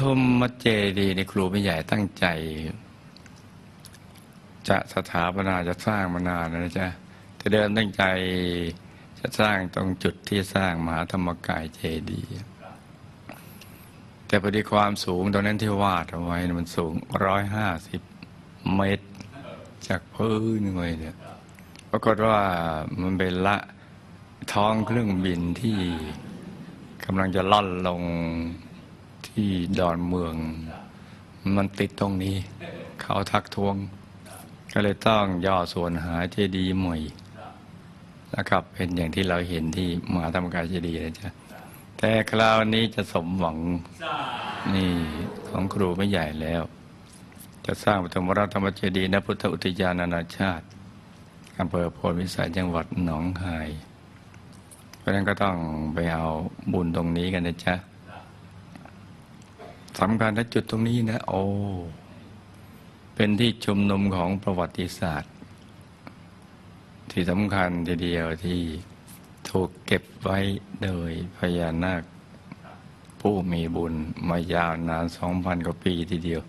ฐมเจดีในครูไม่ใหญ่ตั้งใจ จะสถาปนาจะสร้างมานานนะจ๊ะแต่เดิมตั้งใจจะสร้างตรงจุดที่สร้างมหาธรรมกายเจดีย์แต่พอดีความสูงตรงนั้นที่วาดเอาไว้มันสูงร้อยห้าสิบเมตร จากพื้นไปเนี่ยปรากฏว่ามันเป็นละท้องเครื่องบินที่กำลังจะล่อนลง ที่ดอนเมือง มันติดตรงนี้ เขาทักท้วง ก็เลยต้องย่อส่วนหาเจดีย์ใหม่นะครับ เป็นอย่างที่เราเห็นที่มหาธรรมกายเจดีย์นะจ๊ะแต่คราวนี้จะสมหวังนี่ของครูไม่ใหญ่แล้ว จะสร้างปฐมรัตธรรมเจดีย์ณพุทธอุทยานนานาชาติอำเภอโพนวิสัยจังหวัดหนองคาย เพราะนั้นก็ต้องไปเอาบุญตรงนี้กันนะจ๊ะ สำคัญนะจุดตรงนี้นะ โอ้ เป็นที่ชุมนุมของประวัติศาสตร์ ที่สำคัญทีเดียวที่ถูกเก็บไว้โดยพญานาค ผู้มีบุญมายาวนานสองพันกว่าปีทีเดียว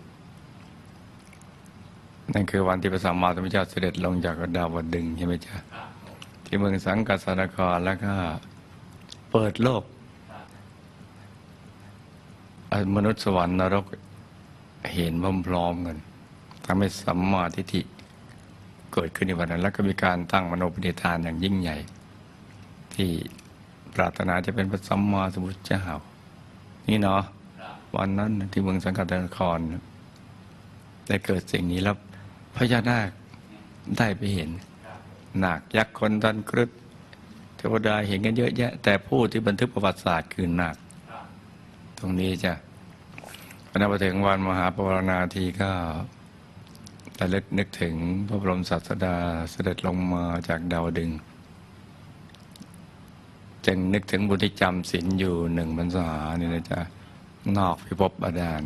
นั่นคือวันที่พระสัมมาสัมพุทธเจ้าเสด็จลงจากดาวดึงใช่ไหมจ๊ะที่เมืองสังกัสนครแล้วก็เปิดโลก มนุษย์สวรรค์นรกเห็นพร้อมๆกันทำให้สัมมาทิฏฐิเกิดขึ้นในวันนั้น แล้วก็มีการตั้งมโนปณิธานอย่างยิ่งใหญ่ ที่ปรารถนาจะเป็นพระสัมมาสัมพุทธเจ้านี่เนาะวันนั้นที่เมืองสังกัดนครได้เกิดสิ่งนี้แล้วพญานาคได้ไปเห็นนาคยักษ์คนตันกรึดเทวดาเห็นกันเยอะแยะ แต่ผู้ที่บันทึกประวัติศาสตร์คือนาค ตรงนี้จะพอถึงวันมหาปวารณาทีก็ระลึกนึกถึงพระบรมศาสดาเสด็จลงมาจากดาวดึง จึงนึกถึงบุญที่จำศีลอยู่หนึ่งพรรษานี่นะจ๊ะนอกพิภพบาดาล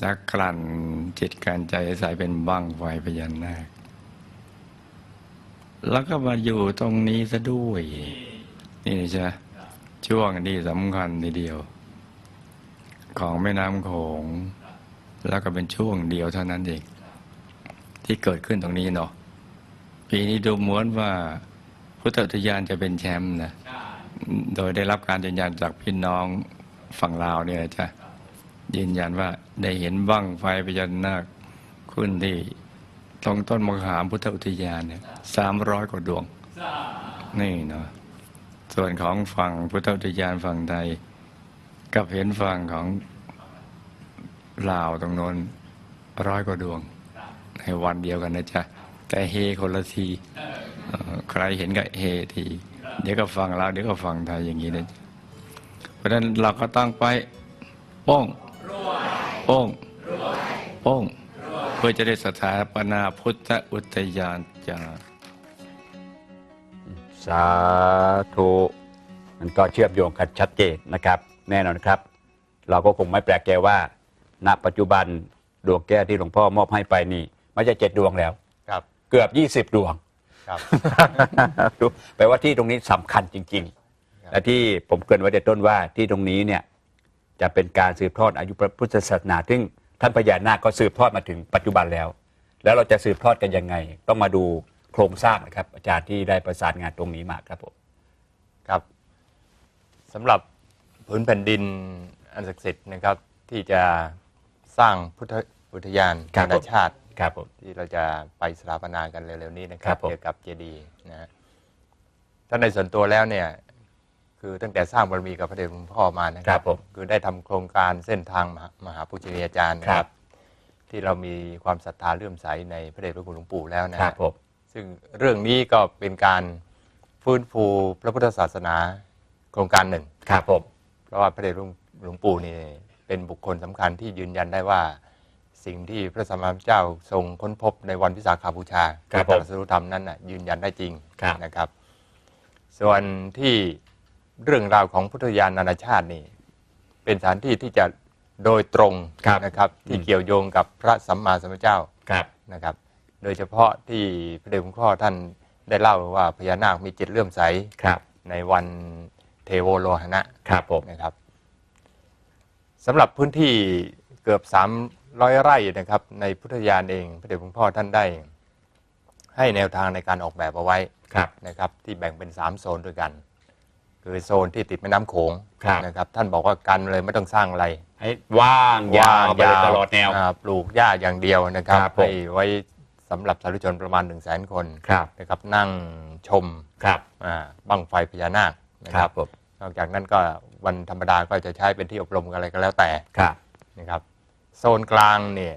และกลั่นจิตการใจใสเป็นบ้างไฟพญานาคแล้วก็มาอยู่ตรงนี้ซะด้วย นี่ใช่ไหมช่วงนี้สำคัญทีเดียว ของแม่น้ำโขง แล้วก็เป็นช่วงเดียวเท่านั้นเอง ที่เกิดขึ้นตรงนี้เนาะปีนี้ดูเหมือนว่าพุทธอุทยานจะเป็นแชมป์นะโดยได้รับการยืนยันจากพี่น้องฝั่งลาวเนี่ยจ้ะยืนยันว่าได้เห็นบ้างไฟพญานาคขึ้นที่ตรงต้นมะขามพุทธอุทยานเนี่ยสามร้อยกว่าดวง นี่เนาะส่วนของฝั่งพุทธอุทยานฝั่งใด กับเห็นฝั่งของลาวตรงโน้นร้อยกว่าดวง ในวันเดียวกันนะจ๊ะ แต่เฮคนละทีใครเห็นก็เฮที เดี๋ยวก็ฟังลาวเดี๋ยวก็ฟังไทยอย่างนี้นะจ๊ะเพราะฉะนั้นเราก็ต้องไปป้งป้งป้งเพื่อจะได้สถาปนาพุทธอุทยานจาสาธุมันก็เชื่อมโยงกันชัดเจนนะครับ แน่นอนครับ เราก็คงไม่แปลกใจว่า ณ ปัจจุบันดวงแก้วที่หลวงพ่อมอบให้ไปนี่ไม่ใช่เจ็ดดวงแล้ว ครับ เกือบยี่สิบดวงครับแปลว่าที่ตรงนี้สำคัญจริงครับๆและที่ผมเกรินไว้ในต้นว่าที่ตรงนี้เนี่ยจะเป็นการสืบทอดอายุพระพุทธศาสนา ซึ่งท่านพญานาคก็สืบทอดมาถึงปัจจุบันแล้ว แล้วเราจะสืบทอดกันยังไง ต้องมาดูโครงสร้างนะครับ อาจารย์ที่ได้ประสานงานตรงนี้มาครับผม ครับสำหรับ พื้นแผ่นดินอันศักดิ์สิทธิ์นะครับที่จะสร้างพุทธอุทยานครับนานาชาติ ครับผม ที่เราจะไปสถาปนากันเร็วๆนี้นะคครัรับบผม เกี่ยวกับเจดีย์นะฮะถ้าในส่วนตัวแล้วเนี่ย คือตั้งแต่สร้างบารมีกับพระเดชหลวงพ่อมานะคครัรับบผม คือได้ทำโครงการเส้นทางมหามหาปุชนียาจารย์นะคครัรับบที่เรามีความศรัทธาเลื่อมใสในพระเดชพระคุณหลวงปู่แล้วนะคฮะ รับผม ซึ่งเรื่องนี้ก็เป็นการฟื้นฟูพระพุทธศาสนาโครงการหนึ่ง ครับผมเพ ราะว่าพระเดชหลวงหลวงปู่นี่เป็นบุคคลสำคัญที่ยืนยันได้ว่า สิ่งที่พระสัมมาสัมพุทธเจ้าทรงค้นพบในวันวิสาขาบูชาครับตรัสรู้ธรรมนั้นน่ะยืนยันได้จริงครับนะครับ ส่วนที่เรื่องราวของพุทธญาณนานาชาตินี่ เป็นสถานที่ที่จะโดยตรงครับนะครับ ที่อืมเกี่ยวโยงกับพระสัมมาสัมพุทธเจ้าครับนะครับ โดยเฉพาะที่พระเดชคุณพ่อท่านได้เล่าว่าพญานาคมีเจ็ดเลื่อมใสครับในวัน เทโวโลหณะครับผมนะครับสำหรับพื้นที่เกือบ 300 ไร่นะครับ ในพุทธยานเองพระเดชหลวงพ่อท่านได้ ให้แนวทางในการออกแบบเอาไว้ครับนะครับ ที่แบ่งเป็น 3 โซนด้วยกัน คือโซนที่ติดแม่น้ำโขงครับ นะครับ ท่านบอกว่ากันเลยไม่ต้องสร้างอะไร ให้ว่างยาวไปเลยตลอดแนวาปลูกหญ้าอย่างเดียวนะครับครับผม ให้ไว้สำหรับสาธุชนประมาณ 1 0 0 0 0แสนคนครับนะครับนั่งชมครับอ่าบั้งไฟพญานาค นะคครัรับบผมนอกจากนั้นก็วันธรรมดาก็จะใช้เป็นที่อบรมอะไรก็แล้วแต่ครับนะครับ โซนกลางเนี่ย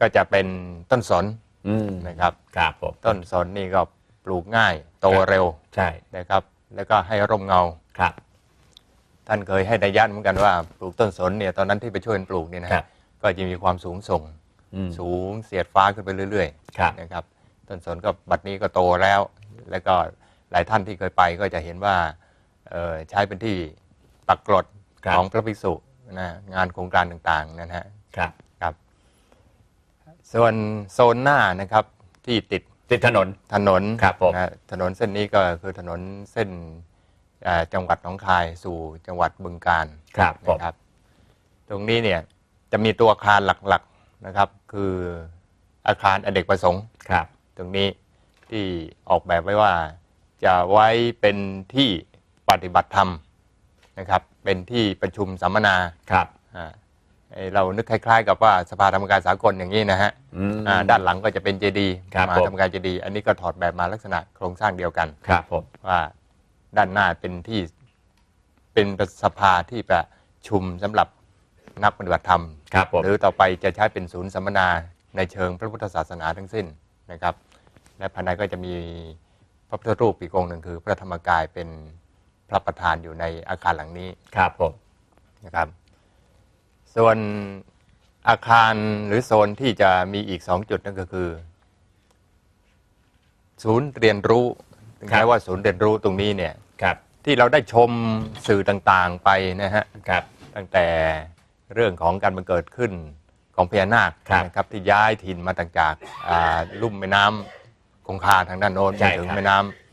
ก็จะเป็นต้นสนอืมนะครับครับผมต้นสนนี่ก็ปลูกง่ายโตเร็วใช่นะครับ แล้วก็ให้ร่มเงาครับ ท่านเคยให้นัยยะเหมือนกันว่าปลูกต้นสนเนี่ยตอนนั้นที่ไปช่วยกันปลูกเนี่ยนะฮะก็จะมีความสูงส่งอืมสูงเสียดฟ้าขึ้นไปเรื่อยครับๆนะครับต้นสนก็บัดนี้ก็โตแล้ว แล้วก็หลายท่านที่เคยไปก็จะเห็นว่าเอ่อ ใช้เป็นที่ปักกรดครับของพระภิกษุนะงานโครงการต่างๆนะฮะครับครับ ส่วนโซนหน้านะครับที่ติดติดถนนถนนครับผมนะถนนเส้นนี้ก็คือถนนเส้นเอ่อจังหวัดหนองคายสู่จังหวัดบึงกาฬครับผมนะครับ ตรงนี้เนี่ยจะมีตัวอาคารหลักๆนะครับ คืออาคารอเนกประสงค์ครับ ตรงนี้ที่ออกแบบไว้ว่าจะไว้เป็นที่ ปฏิบัติธรรมนะครับ เป็นที่ประชุมสัมมนาครับอ่าไอ้เรานึกคล้าย ๆ กับว่าสภาธรรมการสากลอย่างนี้นะฮะอืมอ่าด้านหลังก็จะเป็นเจดีย์ครับมหาธรรมการเจดีย์อันนี้ก็ถอดแบบมาลักษณะโครงสร้างเดียวกันครับผมว่าด้านหน้าเป็นที่เป็นสภาที่ประชุมสำหรับนักปฏิบัติธรรมครับผมหรือต่อไปจะใช้เป็นศูนย์สัมมนาในเชิงพระพุทธศาสนาทั้งสิ้นนะครับ และภายในก็จะมีพระพุทธรูปอีกองค์หนึ่งคือ พระธรรมกายเป็น พระประธานอยู่ในอาคารหลังนี้ครับผมนะครับ ส่วนอาคารหรือโซนที่จะมีอีกสองจุดนั่นก็คือ ศูนย์เรียนรู้ถึงครับแม้ว่าศูนย์เรียนรู้ตรงนี้เนี่ยครับ ที่เราได้ชมสื่อต่างๆไปนะฮะครับ ตั้งแต่เรื่องของการบังเกิดขึ้นของพญานาคครับนะครับ ที่ย้ายถิ่นมาต่างจากอ่าลุ่มแม่น้ำคงคาทางด้านโน้นใช่มาถึงครับแม่น้ำเอ่อ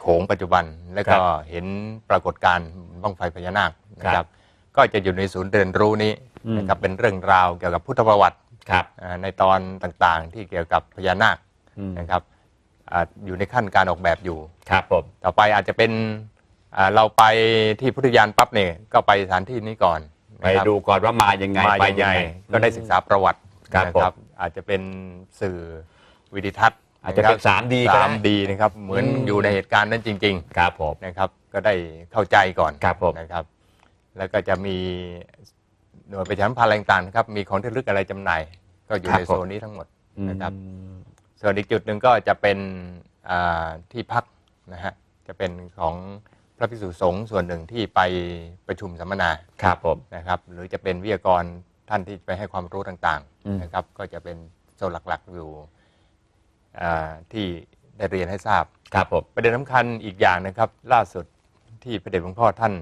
โขงปัจจุบัน แล้วก็ครับเห็นปรากฏการณ์บั้งไฟพญานาคนะคครัรับบก็จะอยู่ในศูนย์เรียนรู้นี้อืมนะครับเป็นเรื่องราวเกี่ยวกับพุทธประวัติครับอ่าในตอนต่างๆ ที่เกี่ยวกับพญานาคอืมนะครับอ่าอยู่ในขั้นการออกแบบอยู่ครับผมต่อไปอาจจะเป็นอ่าเราไปที่พุทธยานปั๊บเนี่ยก็ไปสถานที่นี้ก่อนไปนะครับดูก่อนว่ามายังไงมาไปยังไงก็ได้ศึกษาประวัติครับนะผมอาจจะเป็นสื่อวิดีทัศน์ อาจจะเป็น 3D ก็ได้สามดีนะครับเหมือนอืมอยู่ในเหตุการณ์นั้นจริงครับผมๆนะครับ ก็ได้เข้าใจก่อนครับผมนะครับ แล้วก็จะมีหน่วยประชาสัมพันธ์อะไรต่างๆนะครับ มีของที่ระลึกอะไรจำหน่าย ก็อยู่ในโซนนี้ทั้งหมดนะครับอืมส่วนอีกจุดหนึ่งก็จะเป็นอ่าที่พักนะฮะจะเป็นของพระภิกษุสงฆ์ส่วนหนึ่งที่ไปประชุมสัมมนาครับผมนะครับ หรือจะเป็นวิทยากรท่านที่ไปให้ความรู้ต่างอืมๆนะครับ ก็จะเป็นโซนหลักๆอยู่อ่า ที่ได้เรียนให้ทราบครับผมประเด็นสำคัญอีกอย่างนะครับ ล่าสุดที่พระเดชหลวงพ่อท่าน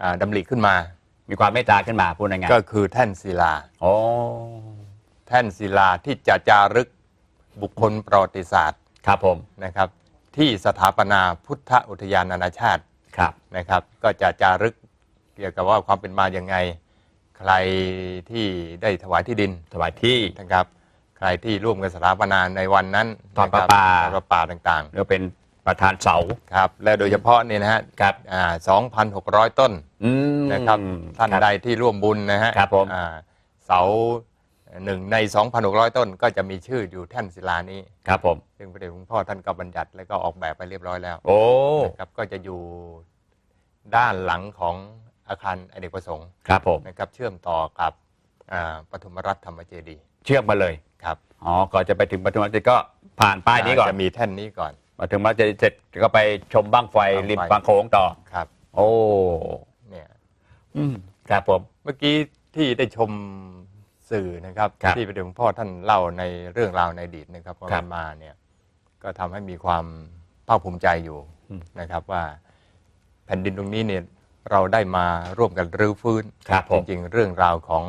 อ่าดำริขึ้นมา มีความเมตตาขึ้นมาพูดง่ายก็คือแท่นศิลาๆโอ้แท่นศิลาที่จะจารึกบุคคลประวัติศาสตร์ครับผมนะครับ ที่สถาปนาพุทธอุทยานนานาชาติครับนะครับ ก็จะจารึกเกี่ยวกับว่าความเป็นมาอย่างไง ใครที่ได้ถวายที่ดินถวายที่นะครับ ใครที่ร่วมกันสถาปนาในวันนั้นทอดนคบประปาทอดประปาต่างหรือเป็นประธานเสาๆครับ และโดยเฉพาะเนี่ยนะฮะครับอ่า2,600ต้นอืมนะครับท่านใดที่ร่วมบุญนะฮะครับผมอ่าเสาหนึ่งใน 2,600 ต้นก็จะมีชื่ออยู่แท่นศิลานี้ครับผมซึ่งพระเดชหลวงพ่อท่านก็บัญญัติและก็ออกแบบไปเรียบร้อยแล้ว โอ้นะครับก็จะอยู่ด้านหลังของอาคารอเนกประสงค์ครับผมนะครับเชื่อมต่อกับอ่าปฐมรัฐธรรมเจดีย์เชื่อมมาเลย ครับอ๋อก่อนจะไปถึงปฐมรัตน์ก็ผ่านป้ายนี้ก่อนจะมีแท่นนี้ก่อนมาถึงรัตน์เสร็จก็ไปชมบ้างไฟบั้งไฟ ริมบางโขงต่อ ครับ โอ้เนี่ย อืมครับผม เมื่อกี้ที่ได้ชมสื่อนะครับ ครับที่พระเดชหลวงพ่อท่านเล่าในเรื่องราวในอดีตนะครับว่าครับ มันมาเนี่ย ก็ทำให้มีความภาคภูมิใจอยู่อืมนะครับว่าแผ่นดินตรงนี้เนี่ยเราได้มาร่วมกันรื้อฟื้น ครับผจม ริงๆเรื่องราวของ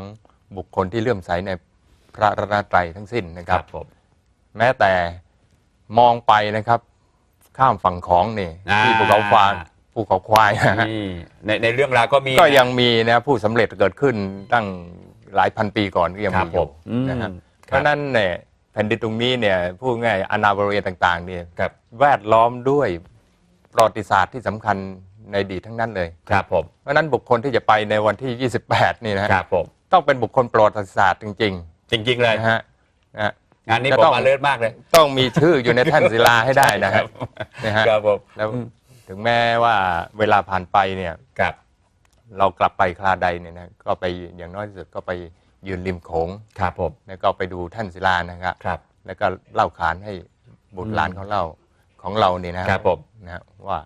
บุคคลที่เลื่อมใสใน พระรัตนตรัยทั้งสิ้นนะคครัรับบผมแม้แต่มองไปนะครับ ข้ามฝั่งของนี่อ่า ที่ภูเขาฟางภูเขาควายนะฮะนี่ในในเรื่องราวก็มีก็นะยังมีนะผู้สำเร็จเกิดขึ้นตั้งหลายพันปีก่อนก็ยังครัมีบอยู่ผมอืมนะฮะครับ เพราะฉะนั้นเนี่ยแผ่นดินตรงนี้เนี่ยพูดง่ายอนาบริเวณต่างๆเนี่ยครับแวดล้อมด้วยประวัติศาสตร์ที่สำคัญในอดีตทั้งนั้นเลย ครับผมเพราะฉะนั้นบุคคลที่จะไปในวันที่ 28 นี่นะฮะ ครับผม ต้องเป็นบุคคลประวัติศาสตร์จริง จริงๆเลๆยนะฮะนะฮะ งานนี้จะผมต้อง มาเลิศมากเลย ต้องมีชื่ออยู่ในแท่นศิลาให้ได้นะฮะนะฮะ ครับผมแล้วถึงแม้ว่าเวลาผ่านไปเนี่ย ครับเรากลับไปคลาใดเนี่ยนะก็ไปอย่างน้อยที่สุดก็ไปยืนริมโขงครับผมแล้วก็ไปดูแท่นศิลานะครับ ครับ แล้วก็เล่าขานให้บุตรหลานของเราของเราเนี่ยนะครับผม นะฮะว่า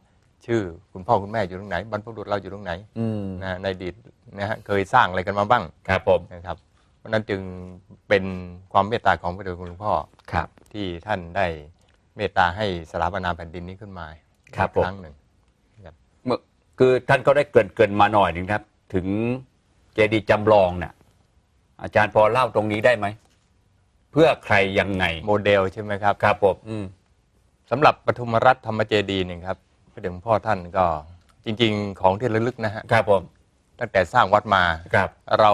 ชื่อคุณพ่อคุณแม่อยู่ตรงไหนบรรพบุรุษเราอยู่ตรงไหนอืมนะฮะในอดีตนะฮะเคยสร้างอะไรกันมาบ้างครับผม นะครับเพ ราะฉะนั้นจึงเป็นความเมตตาของพระเดชคุณหลวงพ่อครับที่ท่านได้เมตตาให้สถาปนาแผ่นดินนี้ขึ้นมาครับอีกผมครั้งหนึ่งเมื่อคือท่านก็ได้เกรินเกรินมาหน่อยหนึ่งครับ ถึงเจดีย์จำลองเนี่ยอาจารย์พอเล่าตรงนี้ได้ไหม เพื่อใครยังไงโมเดลใช่ไหมครับครับผมอืมสำหรับปฐุมรัฐธรรมเจดีย์เนี่ยครับพระเดชคุณพ่อท่านก็จริง ๆ ของที่ระลึกนะฮะครับผม ตั้งแต่สร้างวัดมาครับ เรา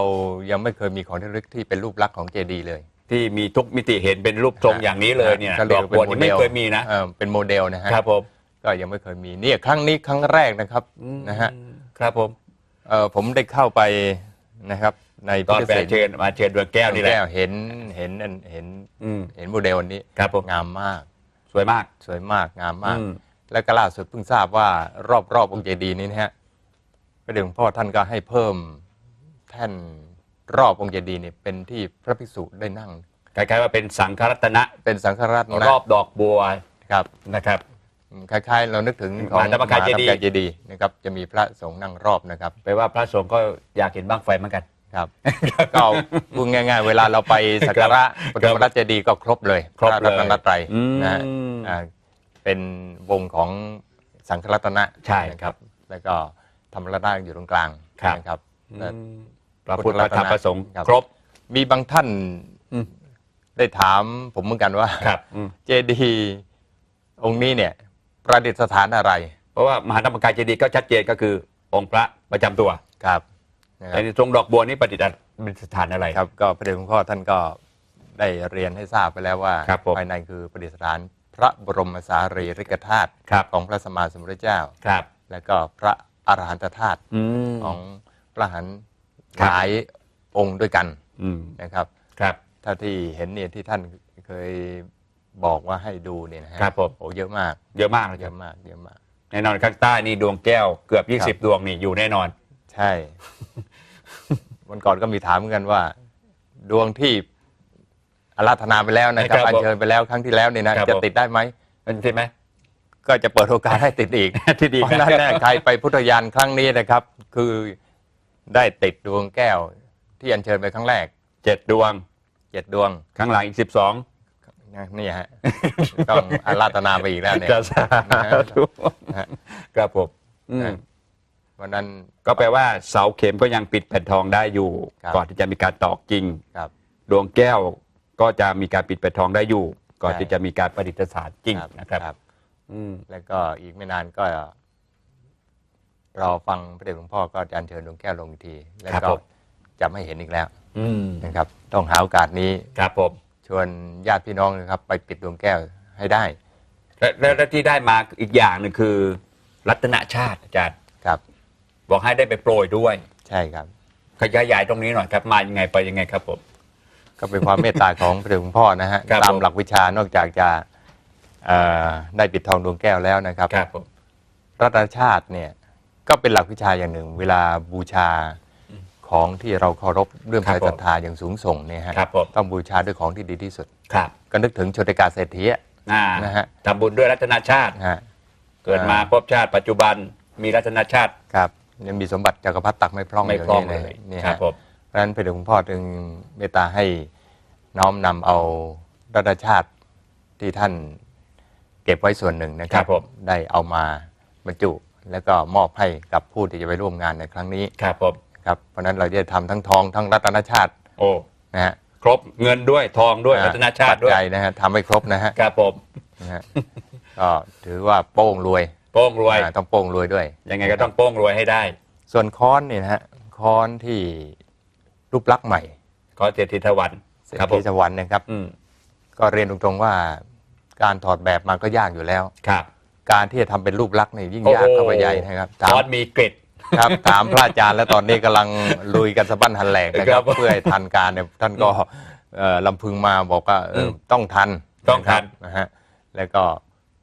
ยังไม่เคยมีของที่ระลึกที่เป็นรูปลักษณ์ของเจดีย์เลย ที่มีทุกมิติเห็นเป็นรูปทรงอย่างนี้เลยเนี่ยก็ดเรียอกว่าบัวเป็นนี่โมเดลไม่เคยมีนะเออเป็นโมเดลนะฮะครับผมก็ยังไม่เคยมีเนี่ยครั้งนี้ครั้งแรกนะครับนะฮะครับผมเออผมได้เข้าไปนะครับ ในตอนพิแปพิธลเชิญมาเชิญดวงแก้วนี่แหละแก้วเห็นเห็นเห็นเห็นอืมเห็นโมเดลอันนี้ครับผมงามมาก สวยมากสวยมากงามมากอืมและก็ล่าสุดเพิ่งทราบว่ารอบรอบองค์เจดีย์นี้นะฮะ พระเดชหลวงพ่อท่านก็ให้เพิ่มแท่นรอบองค์เจดีย์เนี่ยเป็นที่พระภิกษุได้นั่ง คล้ายๆว่าเป็นสังฆรัตนะเป็นสังฆราชนะรอบดอกบัวครับ นะครับอืมคล้ายๆ เรานึกถึงของมหาธรรมกายเจดีย์ มหธรรมเจดีย์นะครับจะมีพระสงฆ์นั่งรอบนะครับแปลว่าพระสงฆ์ก็อยากเห็นบ้างไฟเหมือนกัน ครับ ก็พูดง่าย ๆ เวลาเราไปสักการะปฐมรัตนเจดีย์ก็ครบเลยครบเลย พะรัตนตรัยอืม นะฮะ อ่าเป็นวงของสังฆรัตนะใช่ นะครับ แล้วก็ ธรรมรัตนะอยู่ตรงกลางครับ นะครับและพระพุทธพระธรรมพระสงฆ์ครับครบ มีบางท่านอืม ได้ถามผมเหมือนกันว่า ครับอืมเจดีย์องค์นี้เนี่ย ประดิษฐานอะไรเพราะว่ามหาธรรมกายเจดีย์ก็ชัดเจนก็คือองค์พระประจำตัวครับนะคแต่รับในทรงดอกบัวนี่ประดิษฐานเป็นสถานอะไร ครับ ก็พระเดชคุณพ่อท่านก็ได้เรียนให้ทราบไปแล้วว่าครับผม ภายในคือประดิษฐานพระบรมสารีริกธาตุครับ ของพระสัมมาสัมพุทธเจ้า ครับ และก็พระ อรหันตธาตุอืมของพระอรหันต์ครับหลายองค์ด้วยกันอืมนะครับ ครับถ้าที่เห็นเนี่ยที่ท่านเคยบอกว่าให้ดูเนี่ยนะฮะครับผมโอ้เยอะมาก เยอะมากนะคเยรับอะมากเยอะมาก แน่นอนข้างใต้นี่ดวงแก้วเกือบครับ20 ดวงนี่อยู่แน่นอน ใช่วันก่อนก็มีถามเหมือนกันว่า ดวงที่อาราธนาไปแล้วนะครับครับอัญเชิญไปแล้วครั้งที่แล้วเนี่ยนะครับจะผมติดได้ไหมมันใช่ไหม ก็จะเปิดโอกาสให้ติดอีกที่ดีเพราะฉะนั้นเนี่ยใครไปพุทธยานครั้งนี้นะครับ คือได้ติดดวงแก้วที่อัญเชิญไปครั้งแรกเจ็ดดวงเจ็ดดวงข้างหลังอีก12นะนี่ฮะต้องอาราธนาไปอีกแล้วเนี่ยกระสาธุนะฮะครับผมอืมวันนั้นก็แปลว่าเสาเข็มก็ยังปิดแผ่นทองได้อยู่ครับก่อนที่จะมีการตอกจริงครับ ดวงแก้วก็จะมีการปิดแผ่นทองได้อยู่ ก่อนใช่ที่จะมีการประดิษฐานจริงนะครับอืม แล้วก็อีกไม่นานก็รอฟังพระเดชหลวงพ่อก็จะอัญเชิญดวงแก้วลงอีกที แล้วครับก็ผมจะไม่เห็นอีกแล้วอืมนะครับ ต้องหาโอกาสนี้ครับผมชวนญาติพี่น้องนะครับ ไปปิดดวงแก้วให้ได้และและและที่ได้มาอีกอย่างหนึงคือ รัตนชาติอาจารย์ครับ บอกให้ได้ไปโปรยด้วย ใช่ครับ ขยายๆตรงนี้หน่อยครับมายังไงไปยังไงครับผมก็เป็นความเมตตาของพระเดชหลวงพ่อนะฮะครับตามผมหลักวิชานอกจากจะเอ่อ ได้ปิดทองดวงแก้วแล้วนะครับครับผมรัตนชาติเนี่ยก็เป็นหลักวิชาอย่างหนึ่ง เวลาบูชาของที่เราเคารพเรื่องครัใจบผมศรัทธาอย่างสูงส่งเนี่ยฮะครับผมต้องบูชาด้วยของที่ดีที่สุดครับก็นึกถึงโชติกาเศรษฐีอะอ่านะฮะทำบุญด้วยรัตนชาตินะฮะเกิดมาพบชาติปัจจุบันมีรัตนชาติครับยังมีสมบัติจักรพรรดิตักไม่พร่องไม่อย่างพร้อมนี้เลเลยยเนี่ยครัฮะบผมเพราะฉะนั้นพระเดชหลวงพ่อจึงเมตตาให้น้อมนำเอารัตนชาติที่ท่าน เก็บไว้ส่วนหนึ่งนะครัครับบผม ได้เอามาบรรจุ แล้วก็มอบให้กับผู้ที่จะไปร่วมงานในครั้งนี้ครับผมครับเพราะฉะนั้นเราจะทำทั้งทองทั้งรัตนชาติโอ้นะฮะครบเงินด้วยทองด้วยรัตนชาติด้วปัจยจัยนะฮะทำให้ครบนะฮะครับผมนะฮะก็ถือว่าโป้งรวยโป้งรวยอ่าต้องโป้งรวยด้วย ยังไงก็ต้องโป้งรวยให้ได้ส่วนค้อนเนี่ยนะฮะค้อนที่รูปลักษณ์ใหม่ขอเศรษฐีทวันเศรษครับผฐีมสวรรค์นะครับ อืมก็เรียนตรงๆว่า การถอดแบบมาก็ยากอยู่แล้ว ครับการที่จะทำเป็นรูปลักษณ์เนี่ยยิ่งยากเข้าไปใหญ่นะครับถาคมอนมีกริดครับถามพระอาจารย์แล้วตอนนี้กำลังลุยกันสะบั้นหันแหลกนะคครัรับบผมเพื่อให้ทันการเนี่ยท่านก็เอ่อลำพึงมาบอกว่าเอออมต้องทันต้องทันนะครับนะฮะแล้วก็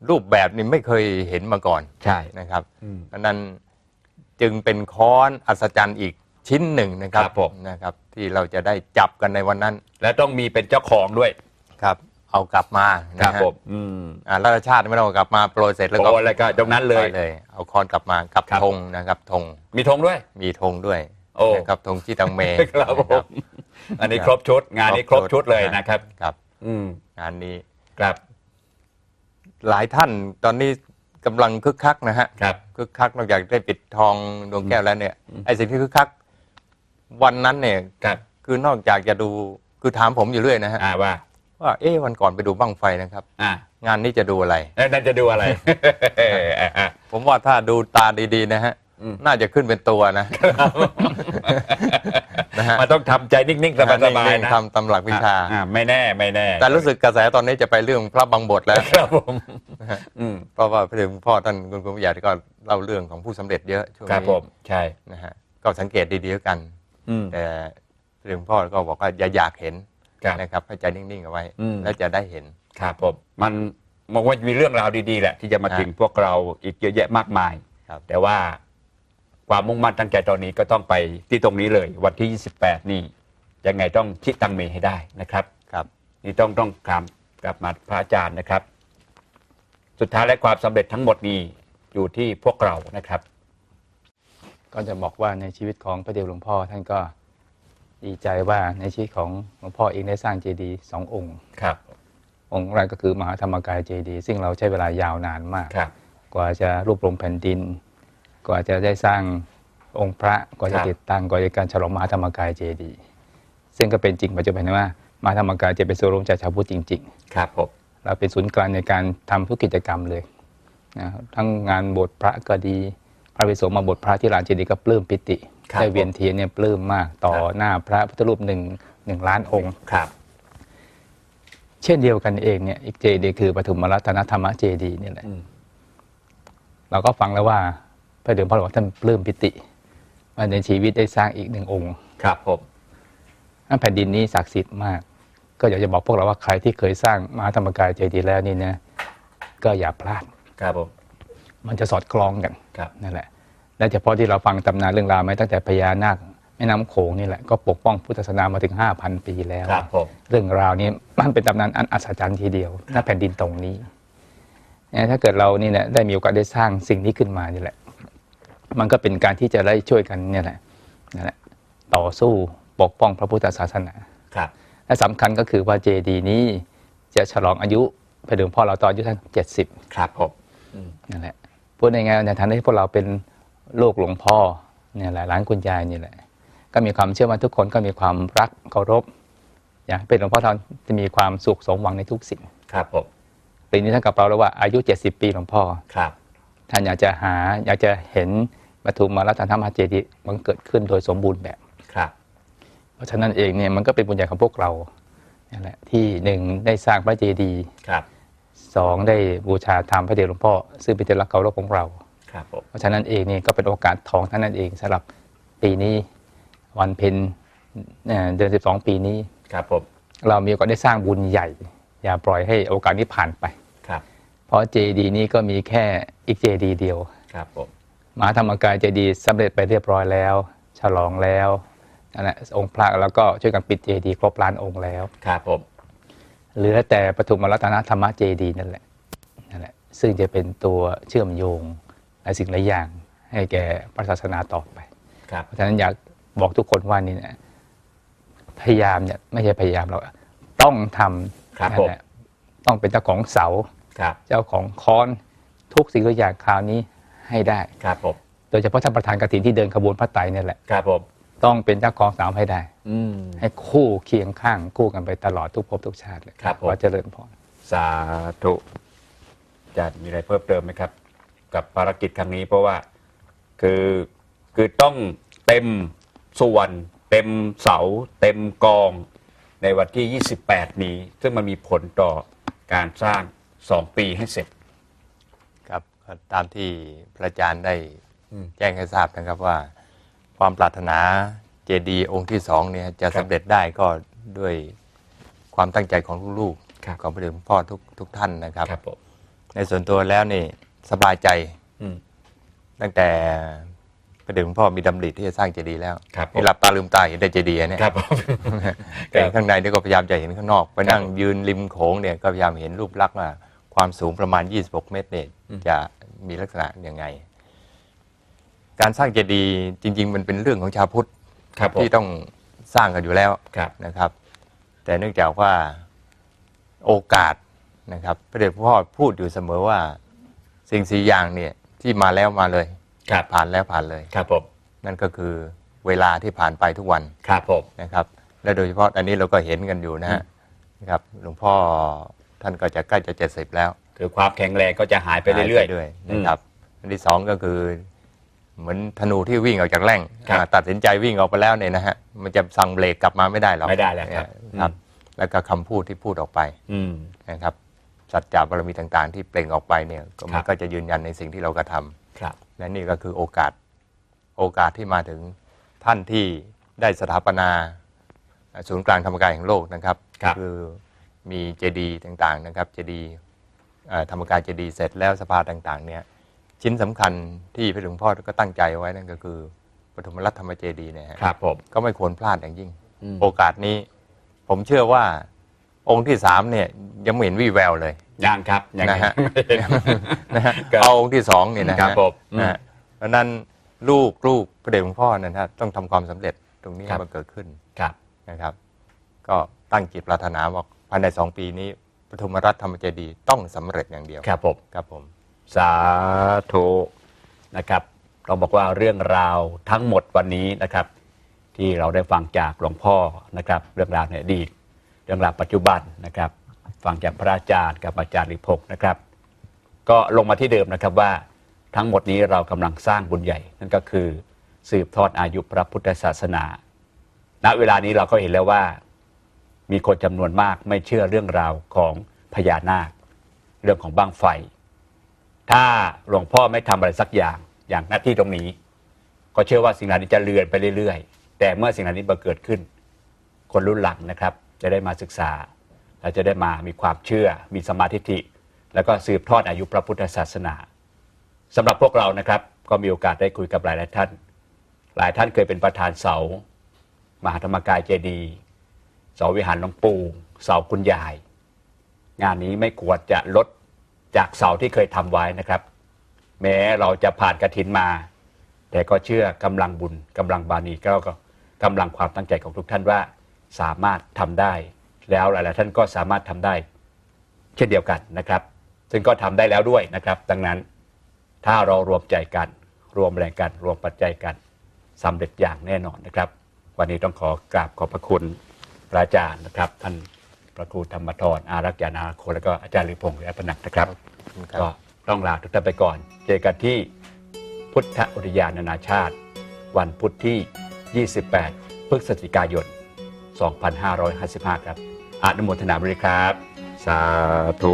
รูปแบบนี้ไม่เคยเห็นมาก่อนใช่ นะครับ อืมเพราะฉะนั้นจึงเป็นค้อนอัศจรรย์อีกชิ้นหนึ่งนะครับครับผม นะครับ ที่เราจะได้จับกันในวันนั้นและต้องมีเป็นเจ้าของด้วย ครับ เอากลับมาครันะบฮะผมอืมอ่ารัฐชาติไม่ต้องเอากลับมาโปรยเสร็จแล้วก็โปรยแล้วก็ตรงนั้นเลยไปเลย เอาค้อนกลับมากับครับ ธงนะครับธงมีธงด้วย มีธงด้วยโอ้ นะครับธงที่ตังเมครับผนะ มอันนี้ครบชุด งานนี้ครบชุดเลยนะครับ ครับอืมงานนี้ครับหลายท่านตอนนี้กำลังคึกคักนะฮะ ครับ คึกคักนอกจากได้ปิดทองดวงแก้วแล้วเนี่ยไอ้สิ่งที่คึกคัก วันนั้นเนี่ยครับคือนอกจากจะดูคือถามผมอยู่เรื่อยนะฮะอ่าว่า ว่าเอ๊ะวันก่อนไปดูบั้งไฟนะครับ อ่างานนี้จะดูอะไรแล้วนั่นจะดูอะไรอะอะผมว่าถ้าดูตาดีๆนะฮะ อืม น่าจะขึ้นเป็นตัวนะ นะฮะ มันต้องทำใจนิ่งๆ สบายนิ่ๆงนะๆทำตำหลักวิชา อะไม่แน่ไม่แน่แต่รู้สึกกระแสตอนนี้จะไปเรื่องพระบางบทแล้ว ครับผมอืมเพราะว่าพระเดชคุณพ่อท่านคุณกุณวิทยาก็เล่าเรื่องของผู้สำเร็จเยอะช่วงครับนี้ผมใช่ นะฮะก็สังเกตดีๆแล้วกัน อืมแต่พระเดชคุณพ่อก็บอกว่าอย่าอยากเห็น ครับ นะครับให้ใจนิ่งๆเอาไว้ อืม แล้วจะได้เห็น ครับผมมันมองว่ามีเรื่องราวดีๆแหละ ที่จะมาฮะถึงพวกเราอีกเยอะแยะมากมาย ครับ แต่ว่าความมุ่งมั่นตั้งใจตอนนี้ก็ต้องไปที่ตรงนี้เลย วันที่ 28 นี่ยังไงต้องชิตังเมให้ได้นะครับ ครับ นี่ต้องต้องกลับกลับมาพระอาจารย์นะครับ สุดท้ายและความสำเร็จทั้งหมดนี้อยู่ที่พวกเรานะครับ ก็จะบอกว่าในชีวิตของพระเดชหลวงพ่อท่านก็ ดีใจว่าในชีวิตของหลวงพ่อเองได้สร้างเจดีย์สององค์ ครับ องค์แรกก็คือมหาธรรมกายเจดีย์ซึ่งเราใช้เวลายาวนานมาก ครับ กว่าจะรวบรวมแผ่นดิน กว่าจะได้สร้างองค์พระ กว่าคจะรับ ติดตั้ง กว่าจะการฉลองมหาธรรมกายเจดีย์ซึ่งก็เป็นจริงปัจจุบันนะว่ามหาธรรมกายจะเป็นส่วนย์รวมจากชาวพุทธจริง ๆ ครับผม เราเป็นศูนย์กลางในการทำทุกกิจกรรมเลยนะครับทั้งงานบวชพระก็ดี พระภิกษุมาบวชพระที่ลานเจดีย์ก็ปลื้มปิติครับ ได้เวียนเทียนเนี่ยปลื้มมากต่อครับหน้าพระพุทธรูปหนึ่งหนึ่งล้านองค์ครับเช่นเดียวกันเองเนี่ยอีกเจดีย์คือปฐุมรัตนธรรมเจดีย์นี่แหละอืมเราก็ฟังแล้วว่าพระเดชพ่อหลวงท่านปลื้มปิติว่าในชีวิตได้สร้างอีกหนึ่งองค์ ครับผมนั่นแผ่นดินนี้ศักดิ์สิทธิ์มาก ก็อยากจะบอกพวกเราว่าใครที่เคยสร้างมหาธรรมกายเจดีย์แล้วนี่นะก็อย่าพลาด ครับผมมันจะสอดคล้องกันครับนั่นแหละ และเฉพาะที่เราฟังตำนานเรื่องราวมาตั้งแต่พญานาคแม่น้ำโขงนี่แหละก็ปกป้องพุทธศาสนามาถึง 5,000 ปีแล้ว ครับผมเรื่องราวนี้มันเป็นตำนานอันอัศจรรย์ทีเดียวณแผ่นดินตรงนี้เนี่ยถ้าเกิดเรานี่เนี่ยได้มีโอกาสได้สร้างสิ่งนี้ขึ้นมานี่แหละ มันก็เป็นการที่จะได้ช่วยกันเนี่ยแหละนั่นแหละต่อสู้ปกป้องพระพุทธศาสนา ครับและสำคัญก็คือว่าเจดีย์นี้จะฉลองอายุพระเดชพ่อเราตอนอายุท่านเจ็ดสิบครับผมนั่นแหละพูดง่ายๆในฐานะที่พวกเราเป็น ลูกหลวงพ่อเนี่ยแหละร้านคุณยายนี่แหละ ก็มีความเชื่อว่าทุกคนก็มีความรักเคารพอยากให้เป็นหลวงพ่อท่านจะมีความสุขสมหวังในทุกสิ่งครับผมปีนี้ท่านกับเราแล้วว่าอายุ 70 ปีหลวงพ่อครับท่านอยากจะหาอยากจะเห็นปฐุมรัตนธรรมเจดีย์มันเกิดขึ้นโดยสมบูรณ์แบบครับ เพราะฉะนั้นเองเนี่ยมันก็เป็นบุญใหญ่ของพวกเรานั่นแหละที่หนึ่งได้สร้างพระเจดีย์ครับสองได้บูชาธรรมพระเดชหลวงพ่อ ซึ่งเป็นที่รักเคารพของเราครับผม เพราะฉะนั้นเองนี่ก็เป็นโอกาสทองเท่านั้นเองสำหรับปีนี้วันเพ็ญเอ่อเดือน 12 ปีนี้ครับผมเรามีโอกาสได้สร้างบุญใหญ่ อย่าปล่อยให้โอกาสนี้ผ่านไปครับ เพราะเจดีนี้ก็มีแค่อีกเจดีเดียวครับผมมหาธรรมกายเจดีย์สำเร็จไปเรียบร้อยแล้ว ฉลองแล้วนั่นแหละองค์พระแล้วก็ช่วยกันปิดเจดีย์ครบล้านองค์แล้วครับผมเหลือแต่ปฐุมรัตนธรรมเจดีย์นั่นแหละนั่นแหละซึ่งจะเป็นตัวเชื่อมโยงห ลายสิ่งหลายอย่าง ให้แก่พระศาสนาต่อไปครับเพราะฉะนั้นอยากบอกทุกคนว่านี่นะพยายามเนี่ยไม่ใช่พยายามเราต้องทำครับนั่ผนมแหละต้องเป็นเจ้าของเสาครับเจ้าของค้อนทุกสิ่งทุกอย่างคราวนี้ให้ได้ครับผมโดยเฉพาะท่านประธานกฐินที่เดินขบวนพระไตรเนี่ยแหละครับผมต้องเป็นเจ้าของเสาให้ได้อืมให้คู่เคียงข้างคู่กันไปตลอดทุกภพทุกชาติเลยครับผมขอเจริญพรสาธุอาจารย์มีอะไรเพิ่มเติมไหมครับ กับภารกิจครั้งนี้ เพราะว่าคือคือต้องเต็มส่วน เต็มเสา เต็มกองในวันที่ 28 นี้ ซึ่งมันมีผลต่อการสร้าง 2 ปีให้เสร็จ ครับก็ตามที่พระอาจารย์ได้อืม แจ้งให้ทราบนะครับว่า ความปรารถนาเจดีย์องค์ที่สองเนี่ยจะครับสำเร็จได้ก็ด้วยความตั้งใจของลูกครับ ๆของพระเดชคุณพ่อทุกทุกท่านนะครับ ครับผม ในส่วนตัวแล้วนี่ สบายใจอืมตั้งแต่พระเดชคุณพ่อมีดำริที่จะสร้างเจดีย์แล้วครับผมนี่หลับตาลืมตาเห็นแต่เจดีย์เนี่ยครับผมแต่ข้างในนี่ก็พยายามจะเห็นข้างนอกไปนั่งยืนริมโขงเนี่ยก็พยายามเห็นรูปลักษณ์ว่าความสูงประมาณ 26 เมตรเนี่ยจะมีลักษณะยังไง การสร้างเจดีย์จริง ๆ มันเป็นเรื่องของชาวพุทธครับผมที่ต้องสร้างกันอยู่แล้วครับนะครับ แต่เนื่องจากว่าโอกาสนะครับพระเดชพ่อพูดอยู่เสมอว่า สิ่งสี่อย่างเนี่ยที่มาแล้วมาเลยครับผ่านแล้วผ่านเลยครับผมนั่นก็คือเวลาที่ผ่านไปทุกวันครับผมนะครับ และโดยเฉพาะอันนี้เราก็เห็นกันอยู่นะฮะนะครับหลวงพ่อท่านก็จะใกล้จะเจ็ดสิบแล้วคือความแข็งแรงก็จะหายไปเรื่อยหาด้วยนะครับอันที่สองก็คือ เหมือนธนูที่วิ่งออกจากแร่งครับอ่าตัดสินใจวิ่งออกไปแล้วเนี่ยนะฮะมันจะสั่งเบรกกลับมาไม่ได้หรอกไม่ได้แล้วครับครับแล้วก็คำพูดที่พูดออกไปๆอืมนะครับ สัจจะบารมีต่างๆ ที่เปล่งออกไปเนี่ยก็มัครันบก็จะยืนยันในสิ่งที่เรากระทำครับและนี่ก็คือโอกาสโอกาสที่มาถึงท่านที่ได้สถาปนาศูนย์กลางธรรมกายแห่งโลกนะครับครับอมีเจดีย์ต่างๆนะครับเจดีย์เอ่อธรรมกายเจดีย์เสร็จแล้วสภาต่างๆเนี่ยชิ้นสำคัญที่พระหลวงพ่อก็ตั้งใจไว้นั่นก็คือปฐมรัตธรรมเจดีย์เนี่ยฮะครับผมก็ไม่ควรพลาดอย่างยิ่งอืมโอกาสนี้ผมเชื่อว่า องค์ที่สามเนี่ยยังไม่เห็นวี่แววเลยยังครับยังนะฮะนะฮะครับเอาองค์ที่สองเนี่ยนะฮะครับผมอืมนะฮะเพราะฉะนั้นลูกลูกพระเดชหลวงพ่อนะฮะต้องทำความสำเร็จตรงนี้ครัให้บมันเกิดขึ้นครับนะครับ ก็ตั้งจิตปรารถนาว่าภายในสองปีนี้ปฐมรัตนธรรมเจดีย์ต้องสำเร็จอย่างเดียวครับผมครับผม สาธุนะครับ เราบอกว่าเรื่องราวทั้งหมดวันนี้นะครับ ที่เราได้ฟังจากหลวงพ่อนะครับ เรื่องราวในอดีต เรื่องราวปัจจุบันนะครับฟังจากพระอาจารย์กับอาจารย์ลิภกนะครับ ก็ลงมาที่เดิมนะครับว่าทั้งหมดนี้เรากำลังสร้างบุญใหญ่ นั่นก็คือสืบทอดอายุพระพุทธศาสนา ณ เวลานี้เราก็เห็นแล้วว่า มีคนจำนวนมากไม่เชื่อเรื่องราวของพญานาค เรื่องของบ้างไฟ ถ้าหลวงพ่อไม่ทำอะไรสักอย่างอย่างหน้าที่ตรงนี้ ก็เชื่อว่าสิ่งเหล่านี้จะเลือนไปเรื่อยๆ แต่เมื่อสิ่งเหล่านี้มาเกิดขึ้น คนรุ่นหลังนะครับ จะได้มาศึกษา และจะได้มามีความเชื่อ มีสมาธิิแล้วก็สืบทอดอายุพระพุทธศาสนาสำหรับพวกเรานะครับก็มีโอกาสได้คุยกับหลายหลายท่าน หลายท่านเคยเป็นประธานเสา มหาธรรมกายเจดีเสาวิหารหลวงปู่เสาคุณยาย งานนี้ไม่ควรจะลดจากเสาที่เคยทำไว้นะครับ แม้เราจะผ่านกระถินมา แต่ก็เชื่อกำลังบุญกำลังบารมีก็ก็กำลังความตั้งใจของทุกท่านว่า สามารถทำได้ แล้วหลายๆท่านก็สามารถทำได้ เช่นเดียวกันนะครับ ซึ่งก็ทำได้แล้วด้วยนะครับ ดังนั้นถ้าเรารวมใจกัน รวมแรงกันรวมปัจจัยกันสำเร็จอย่างแน่นอนนะครับ วันนี้ต้องขอกราบขอบพระคุณพระอาจารย์นะครับ ท่านพระครูธรรมทรอารักษ์ยานาโคแล้วก็อาจารย์ลิพงศ์และพนักนะครับครับก็ต้องลาทุกท่านไปก่อน เจอกันที่พุทธอุทยานนานาชาติ วันพุธที่ 28 พฤศจิกายน 2555 ครับอนุโมทนาบริครับ สาธุ